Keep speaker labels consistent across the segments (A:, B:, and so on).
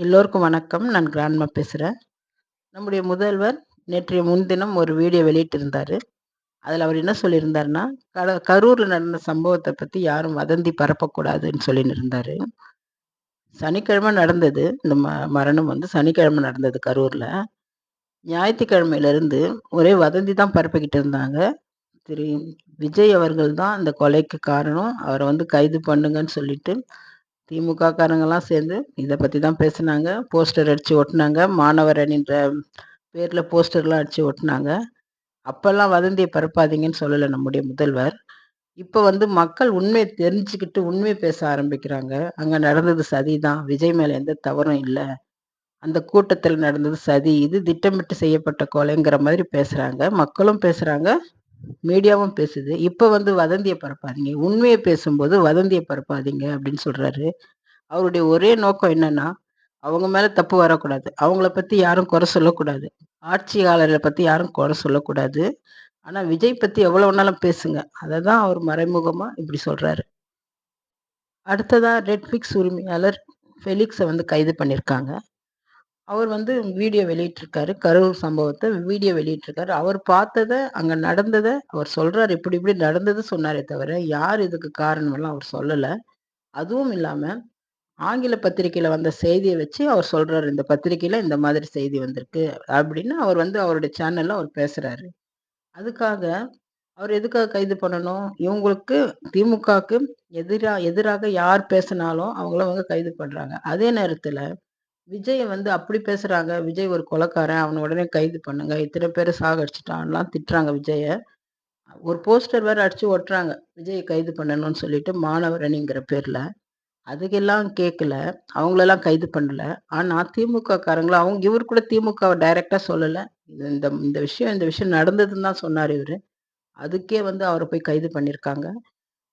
A: எல்லோருக்கும் வணக்கம். நான் கிராண்ட்மா பேசுகிறேன் நம்முடைய முதல்வர் நேற்றைய முன்தினம் ஒரு வீடியோ வெளியிட்டிருந்தார் அதில் அவர் என்ன சொல்லியிருந்தாருன்னா, கட கரூரில் நடந்த சம்பவத்தை பற்றி யாரும் வதந்தி பரப்பக்கூடாதுன்னு சொல்லின்னு இருந்தார் சனிக்கிழமை நடந்தது. இந்த ம மரணம் வந்து சனிக்கிழமை நடந்தது கரூரில் ஞாயிற்றுக்கிழமையிலேருந்து ஒரே வதந்தி தான் பரப்பிக்கிட்டு இருந்தாங்க. திரு விஜய் அவர்கள் தான் அந்த கொலைக்கு காரணம். அவரை வந்து கைது பண்ணுங்கன்னு சொல்லிட்டு, திமுக காரங்கெல்லாம் சேர்ந்து இதை பற்றி தான் பேசுனாங்க. போஸ்டர் அடித்து ஒட்டினாங்க மாணவர் அணின்ற பேரில் போஸ்டர்லாம் அடித்து ஒட்டினாங்க அப்போல்லாம் வதந்தியை பரப்பாதீங்கன்னு சொல்லலை நம்முடைய முதல்வர். இப்போ வந்து மக்கள் உண்மையை தெரிஞ்சுக்கிட்டு உண்மை பேச ஆரம்பிக்கிறாங்க. அங்கே நடந்தது சதி தான் விஜய் மேலே எந்த தவறும் இல்லை அந்த கூட்டத்தில் நடந்தது சதி. இது திட்டமிட்டு செய்யப்பட்ட கொலைங்கிற மாதிரி பேசுகிறாங்க மக்களும் பேசுகிறாங்க மீடியாவும் பேசுது. இப்போ வந்து வதந்தியை பரப்பாதீங்க. உண்மையை பேசும்போது வதந்தியை பரப்பாதீங்க அப்படின்னு சொல்றாரு. அவருடைய ஒரே நோக்கம் என்னன்னா, அவங்க மேல தப்பு வரக்கூடாது. அவங்கள பத்தி யாரும் குறை சொல்லக்கூடாது. ஆட்சியாளர்களை பத்தி யாரும் குறை சொல்லக்கூடாது. ஆனா விஜய் பத்தி எவ்வளவு வேணாலும் பேசுங்க. அததான் அவர் மறைமுகமா இப்படி சொல்றாரு. அடுத்ததா நெட்ஃபிளிக்ஸ் உரிமையாளர் ஃபெலிக்ஸை வந்து கைது பண்ணியிருக்காங்க. அவர் வந்து வீடியோ வெளியிட்டிருக்காரு. கரூர் சம்பவத்தை வீடியோ வெளியிட்டிருக்காரு. அவர் பார்த்ததை அங்கே நடந்ததை அவர் சொல்கிறார் இப்படி இப்படி நடந்தது சொன்னாரே தவிர, யார் இதுக்கு காரணமெல்லாம் அவர் சொல்லலை அதுவும் இல்லாமல் ஆங்கில பத்திரிகையில் வந்த செய்தியை வச்சு அவர் சொல்கிறார் இந்த பத்திரிகையில் இந்த மாதிரி செய்தி வந்திருக்கு. அப்படின்னு அவர் வந்து அவருடைய சேனலில் அவர் பேசுகிறாரு அதுக்காக அவர் எதுக்காக கைது பண்ணணும்? இவங்களுக்கு திமுகக்கு எதிராக எதிராக யார் பேசினாலும் அவங்கள அவங்க கைது பண்ணுறாங்க அதே நேரத்தில் விஜய் வந்து அப்படி பேசுறாங்க. விஜய் ஒரு கொலைக்காரன். அவனை உடனே கைது பண்ணுங்க. இத்தனை பேர சாகடிச்சிட்டான்லாம் திட்டுறாங்க விஜய. ஒரு போஸ்டர் வேற அடிச்சு ஒட்டுறாங்க. விஜயை கைது பண்ணணும்னு சொல்லிட்டு மாணவர் அணிங்கிற பேர்ல. அதுக்கெல்லாம் கேட்கல. அவங்களெல்லாம் கைது பண்ணல. ஆனா திமுக காரங்கள அவங்க இவர் கூட திமுகவ டைரக்டா சொல்லல. இது இந்த இந்த விஷயம் இந்த விஷயம் நடந்ததுன்னு தான் சொன்னார் இவரு. அதுக்கே வந்து அவரை போய் கைது பண்ணியிருக்காங்க.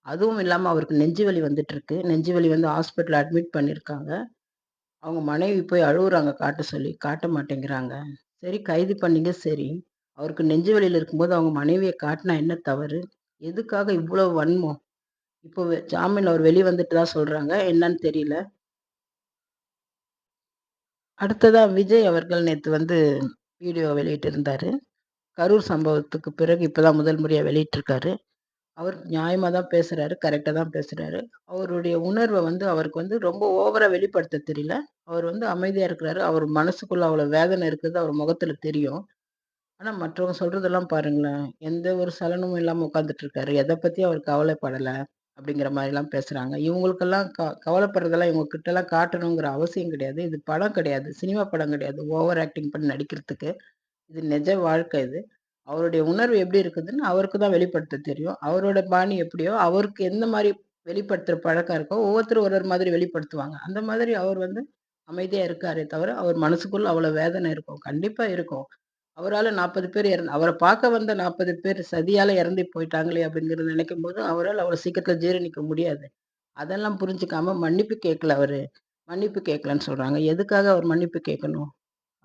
A: அதுவும் இல்லாம அவருக்கு நெஞ்சு வலி வந்துட்டு இருக்கு. நெஞ்சு வலி வந்து ஹாஸ்பிட்டல் அட்மிட் பண்ணியிருக்காங்க. அவங்க மனைவி போய் அழுகுறாங்க காட்ட சொல்லி. காட்ட மாட்டேங்கிறாங்க. சரி கைது பண்ணீங்க சரி. அவருக்கு நெஞ்சு வழியில் இருக்கும்போது அவங்க மனைவியை காட்டினா என்ன தவறு? எதுக்காக இவ்வளோ வன்மம்? இப்போ ஜாமீன் அவர் வெளியே வந்துட்டு தான் சொல்கிறாங்க என்னன்னு தெரியல. அடுத்ததாக விஜய் அவர்கள் நேற்று வந்து வீடியோ வெளியிட்டிருந்தாரு. கரூர் சம்பவத்துக்கு பிறகு இப்போ தான் முதல் முறையாக வெளியிட்டிருக்காரு. அவர் நியாயமாக தான் பேசுகிறாரு கரெக்டாக தான் பேசுகிறாரு அவருடைய உணர்வை வந்து அவருக்கு வந்து ரொம்ப ஓவராக வெளிப்படுத்த தெரியல. அவர் வந்து அமைதியாக இருக்கிறாரு. அவர் மனசுக்குள்ளே அவ்வளோ வேதனை இருக்குது அவர் முகத்தில் தெரியும். ஆனால் மற்றவங்க சொல்கிறதெல்லாம் பாருங்களேன். எந்த ஒரு சலனமும் இல்லாமல் உட்கார்ந்துட்டு இருக்காரு. பற்றி அவர் கவலைப்படலை அப்படிங்கிற மாதிரிலாம் பேசுகிறாங்க இவங்களுக்கெல்லாம் க கவலைப்படுறதெல்லாம் இவங்க கிட்டலாம் காட்டணுங்கிற அவசியம் கிடையாது. இது படம் கிடையாது. சினிமா படம் கிடையாது. ஓவர் ஆக்டிங் பண்ணி நடிக்கிறதுக்கு. இது நிஜ வாழ்க்கை இது. அவருடைய உணர்வு எப்படி இருக்குதுன்னு அவருக்கு தான் வெளிப்படுத்த தெரியும். அவரோட பாணி எப்படியோ, அவருக்கு எந்த மாதிரி வெளிப்படுத்துகிற பழக்கம் இருக்கோ, ஒவ்வொருத்தரும் ஒரு ஒரு மாதிரி வெளிப்படுத்துவாங்க. அந்த மாதிரி அவர் வந்து அமைதியாக இருக்காரே தவிர, அவர் மனசுக்குள்ள அவ்வளோ வேதனை இருக்கும். கண்டிப்பாக இருக்கும். அவரால் நாற்பது பேர் இறந்து அவரை பார்க்க வந்த 40 பேர் சதியால் இறந்து போயிட்டாங்களே அப்படிங்கிறத நினைக்கும்போது, அவரால் அவ்வளோ சீக்கிரத்தில் ஜீரணிக்க முடியாது. அதெல்லாம் புரிஞ்சுக்காம மன்னிப்பு கேட்கல அவர் மன்னிப்பு கேட்கலன்னு சொல்கிறாங்க எதுக்காக அவர் மன்னிப்பு கேட்கணும்?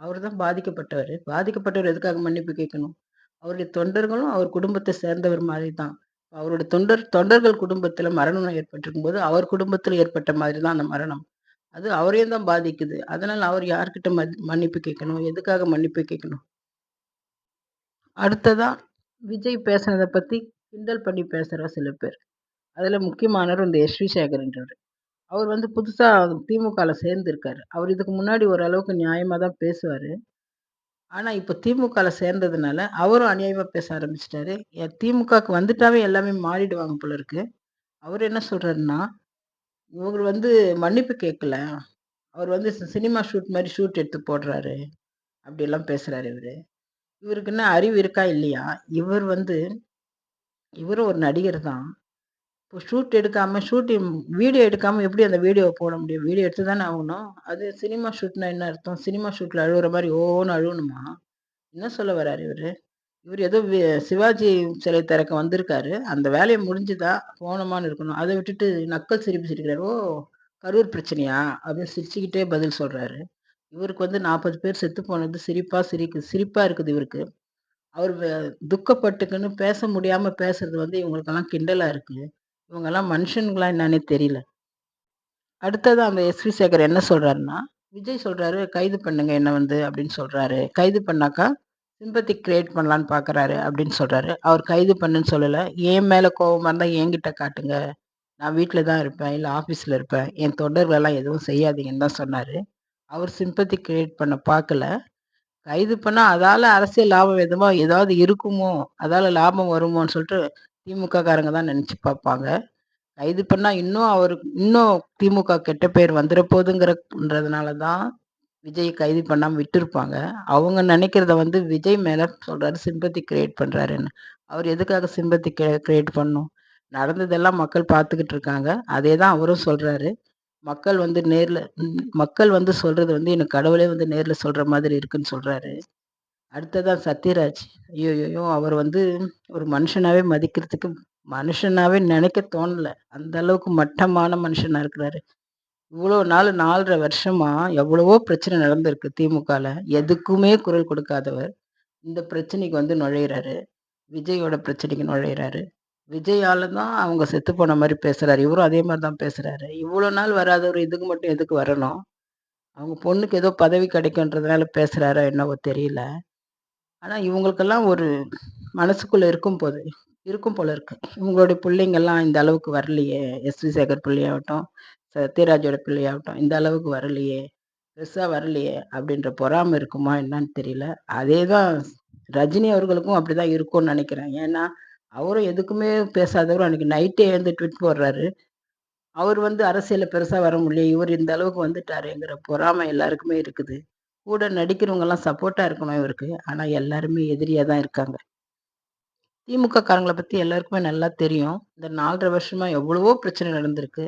A: அவர் தான் பாதிக்கப்பட்டவர் பாதிக்கப்பட்டவர் எதுக்காக மன்னிப்பு கேட்கணும்? அவருடைய தொண்டர்களும் அவர் குடும்பத்தை சேர்ந்தவர் மாதிரி தான். அவருடைய தொண்டர் தொண்டர்கள் குடும்பத்துல மரணம் ஏற்பட்டிருக்கும் போது அவர் குடும்பத்துல ஏற்பட்ட மாதிரி தான் அந்த மரணம். அது அவரையும் தான் பாதிக்குது. அதனால அவர் யார்கிட்ட மத் மன்னிப்பு கேட்கணும்? எதுக்காக மன்னிப்பு கேட்கணும்? அடுத்ததா விஜய் பேசுனதை பத்தி கிண்டல் பண்ணி பேசுற சில பேர். அதுல முக்கியமானவர் இந்த எஸ்.வி. சேகர்ன்றவர் அவர் வந்து புதுசா திமுகல சேர்ந்திருக்காரு. அவர் இதுக்கு முன்னாடி ஓரளவுக்கு நியாயமா தான் பேசுவாரு. ஆனால் இப்போ திமுகவில் சேர்ந்ததுனால, அவரும் அநியாயமாக பேச ஆரம்பிச்சிட்டாரு திமுகவுக்கு வந்துட்டாவே எல்லாமே மாறிடுவாங்க போல இருக்கு. அவர் என்ன சொல்கிறாருன்னா இவங்க வந்து மன்னிப்பு கேட்கல. அவர் வந்து சினிமா ஷூட் மாதிரி ஷூட் எடுத்து போடுறாரு. அப்படியெல்லாம் பேசுகிறாரு இவர் இவருக்கு என்ன அறிவு இருக்கா இல்லையா? இவர் வந்து இவரும் ஒரு நடிகர் தான். இப்போ ஷூட் எடுக்காமல் ஷூட்டிங் வீடியோ எடுக்காமல் எப்படி அந்த வீடியோவை போட முடியும்? வீடியோ எடுத்து தானே ஆகணும். அது சினிமா ஷூட்னா என்ன அர்த்தம்? சினிமா ஷூட்டில் அழுகுற மாதிரி ஓன்னு அழுகணுமா என்ன சொல்ல வர்றாரு இவர் இவர் ஏதோ வி சிவாஜி சிலை திறக்க வந்திருக்காரு. அந்த வேலையை முடிஞ்சுதா, போனோமான்னு இருக்கணும். அதை விட்டுட்டு நக்கல் சிரிப்பு சிரிக்கிறார் "ஓ! கரூர் பிரச்சனையா?" அப்படின்னு சிரிச்சுக்கிட்டே பதில் சொல்கிறாரு இவருக்கு வந்து 40 பேர் செத்து போனது சிரிப்பாக சிரிக்கு சிரிப்பாக இருக்குது இவருக்கு. அவர் துக்கப்பட்டுக்குன்னு பேச முடியாமல் பேசுறது வந்து இவங்களுக்கெல்லாம் கிண்டலாக இருக்குது இவங்கெல்லாம் மனுஷனுங்களா என்னன்னே தெரியல. அடுத்தது அந்த எஸ்.வி. சேகர் என்ன சொல்றாருன்னா, விஜய் சொல்றாரு, "கைது பண்ணுங்க என்ன வந்து" அப்படின்னு சொல்றாரு. கைது பண்ணாக்கா சிம்பத்தி கிரியேட் பண்ணலான்னு பார்க்குறாரு அப்படின்னு சொல்றாரு. அவர் கைது பண்ணுன்னு சொல்லல. என் மேல கோவமா இருந்தா என்கிட்ட காட்டுங்க. நான் வீட்டில் தான் இருப்பேன், இல்லை ஆஃபீஸில் இருப்பேன். என் தொண்டர்களெல்லாம் எதுவும் செய்யாதீங்கன்னு தான் சொன்னார் அவர் சிம்பத்தி கிரியேட் பண்ண பார்க்கல. கைது பண்ணால் அதால் அரசியல் லாபம் எதுவோ ஏதாவது இருக்குமோ, அதால் லாபம் வருமோன்னு சொல்லிட்டு திமுக காரங்க தான் நினச்சி பார்ப்பாங்க. கைது பண்ணால் இன்னும் அவருக்கு இன்னும் திமுக கெட்ட பேர் வந்துட போதுங்கிறன்றதுனால தான் விஜய் கைது பண்ணாமல் விட்டுருப்பாங்க. அவங்க நினைக்கிறத வந்து விஜய் மேலே சொல்கிறாரு சிம்பத்தி கிரியேட் பண்ணுறாருன்னு அவர் எதுக்காக சிம்பத்தி கிரியேட் பண்ணும் நடந்ததெல்லாம் மக்கள் பார்த்துக்கிட்டு இருக்காங்க. அதே தான் அவரும் சொல்கிறாரு மக்கள் வந்து நேரில் மக்கள் வந்து சொல்கிறது வந்து எனக்கு கடவுளே வந்து நேரில் சொல்கிற மாதிரி இருக்குன்னு சொல்கிறாரு அடுத்ததா சத்யராஜ். ஐயோயோ அவர் வந்து ஒரு மனுஷனாவே மதிக்கிறதுக்கு மனுஷனாவே நினைக்க தோணல. அந்த அளவுக்கு மட்டமான மனுஷனா இருக்கிறாரு. இவ்வளோ நாள் நாலரை வருஷமா எவ்வளவோ பிரச்சனை நடந்திருக்கு திமுகல. எதுக்குமே குரல் கொடுக்காதவர், இந்த பிரச்சனைக்கு வந்து நுழையிறாரு. விஜயோட பிரச்சனைக்கு நுழையிறாரு. விஜயால தான் அவங்க செத்து போன மாதிரி பேசுறாரு. இவரும் அதே மாதிரி தான் பேசுறாரு. இவ்வளோ நாள் வராதவர் இதுக்கு மட்டும் எதுக்கு வரணும்? அவங்க பொண்ணுக்கு ஏதோ பதவி கிடைக்குன்றதுனால பேசுறாரோ என்னவோ தெரியல. ஆனா இவங்களுக்கெல்லாம் ஒரு மனசுக்குள்ள இருக்கும் போது இருக்கும் போல இருக்கு. இவங்களுடைய பிள்ளைங்கள்லாம் இந்த அளவுக்கு வரலையே! எஸ்.வி. சேகர் பிள்ளையாகட்டும், சத்யராஜோட பிள்ளையாகட்டும், இந்த அளவுக்கு வரலையே! பெருசாக வரலையே! அப்படின்ற பொறாமல் இருக்குமா என்னன்னு தெரியல. அதே தான் ரஜினி அவர்களுக்கும் அப்படி தான் இருக்கும்னு நினைக்கிறேன் ஏன்னா, அவரும் எதுக்குமே பேசாதவரும் அன்னைக்கு நைட்டே எழுந்து ட்விட் போடுறாரு. அவர் வந்து அரசியலில் பெருசாக வர முடியலையே, இவர் இந்த அளவுக்கு வந்துட்டாருங்கிற பொறாமை எல்லாருக்குமே இருக்குது. கூட நடிக்கிறவங்கலாம் சப்போர்ட்டா இருக்கணும் இவருக்கு. ஆனா எல்லாருமே எதிரியா தான் இருக்காங்க. திமுக காரங்களை பத்தி எல்லாருக்குமே நல்லா தெரியும். இந்த நாலரை வருஷமா எவ்வளவோ பிரச்சனை நடந்திருக்கு.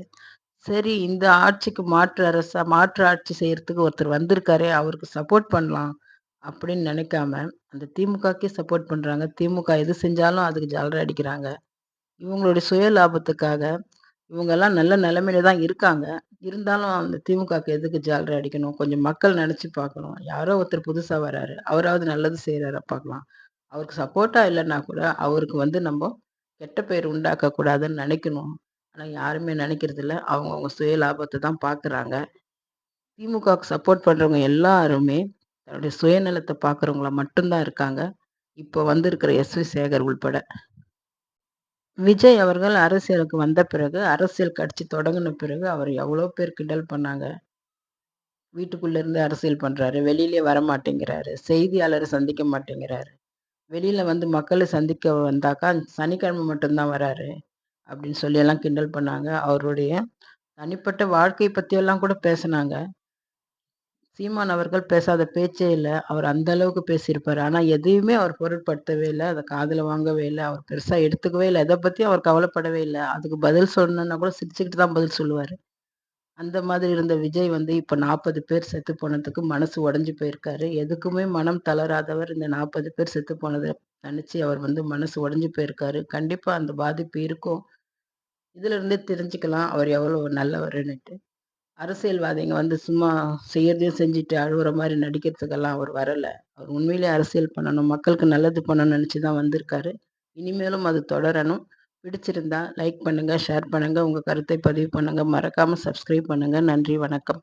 A: சரி இந்த ஆட்சிக்கு மாற்று அரசா மாற்று ஆட்சி செய்யறதுக்கு ஒருத்தர் வந்திருக்காரே, அவருக்கு சப்போர்ட் பண்ணலாம் அப்படின்னு நினைக்காம அந்த திமுகக்கே சப்போர்ட் பண்றாங்க. திமுக எது செஞ்சாலும் அதுக்கு ஜால்ரா அடிக்கிறாங்க. இவங்களுடைய சுய லாபத்துக்காக இவங்கெல்லாம் நல்ல நிலைமையில தான் இருக்காங்க. இருந்தாலும் அந்த திமுகக்கு எதுக்கு ஜால்ரா அடிக்கணும்? கொஞ்சம் மக்கள் நினைச்சு பார்க்கணும். யாரோ ஒருத்தர் புதுசா வராரு. அவராவது நல்லது செய்றாரா பார்க்கலாம். அவருக்கு சப்போர்ட்டா இல்லைன்னா கூட, அவருக்கு வந்து நம்ம கெட்ட பெயர் உண்டாக்க கூடாதுன்னு நினைக்கணும் ஆனா யாருமே நெனைக்கிறதில்ல. அவங்கவுங்க சுய லாபத்தை தான் பார்க்குறாங்க. திமுகவுக்கு சப்போர்ட் பண்றவங்க எல்லாருமே தன்னுடைய சுயநலத்தை பார்க்குறவங்களா மட்டும் தான் இருக்காங்க. இப்போ வந்திருக்கிற எஸ்.வி. சேகர் உள்பட. விஜய் அவர்கள் அரசியலுக்கு வந்த பிறகு, அரசியல் கட்சி தொடங்கின பிறகு அவர் எவ்வளோ பேர் கிண்டல் பண்ணாங்க. வீட்டுக்குள்ளேருந்து அரசியல் பண்ணுறாரு வெளியிலே வரமாட்டேங்கிறாரு. செய்தியாளரை சந்திக்க மாட்டேங்கிறாரு. வெளியில் வந்து மக்களை சந்திக்க வந்தாக்கா, சனிக்கிழமை மட்டும்தான் வராரு. அப்படின்னு சொல்லியெல்லாம் கிண்டல் பண்ணாங்க. அவருடைய தனிப்பட்ட வாழ்க்கை பற்றியெல்லாம் கூட பேசினாங்க சீமான் அவர்கள் பேசாத பேச்சே இல்லை. அவர் அந்த அளவுக்கு பேசியிருப்பார். ஆனால் எதையுமே அவர் பொருட்படுத்தவே இல்லை. அதை காதில் வாங்கவே இல்லை. அவர் பெருசாக எடுத்துக்கவே இல்லை. எதை பற்றியும் அவர் கவலைப்படவே இல்லை. அதுக்கு பதில் சொன்னா கூட சிரிச்சுக்கிட்டு தான் பதில் சொல்லுவார். அந்த மாதிரி இருந்த விஜய் வந்து இப்போ நாற்பது பேர் செத்து போனதுக்கு மனசு உடஞ்சி போயிருக்காரு. எதுக்குமே மனம் தளராதவர். இந்த 40 பேர் செத்து போனதை நினச்சி அவர் வந்து மனசு உடஞ்சி போயிருக்காரு. கண்டிப்பாக அந்த பாதிப்பு இருக்கும். இதுல இருந்தே தெரிஞ்சுக்கலாம். அவர் எவ்வளோ நல்லவருன்னுட்டு. அரசியல்வாதிங்க வந்து சும்மா செய்யறதையும் செஞ்சுட்டு அழுகுற மாதிரி நடிக்கிறதுக்கெல்லாம் அவர் வரல. அவர் உண்மையிலேயே அரசியல் பண்ணணும், மக்களுக்கு நல்லது பண்ணணும்னு நினச்சி தான் வந்திருக்காரு. இனிமேலும் அது தொடரணும். பிடிச்சிருந்தா லைக் பண்ணுங்க, ஷேர் பண்ணுங்க, உங்க கருத்தை பதிவு பண்ணுங்க. மறக்காம சப்ஸ்கிரைப் பண்ணுங்க. நன்றி, வணக்கம்.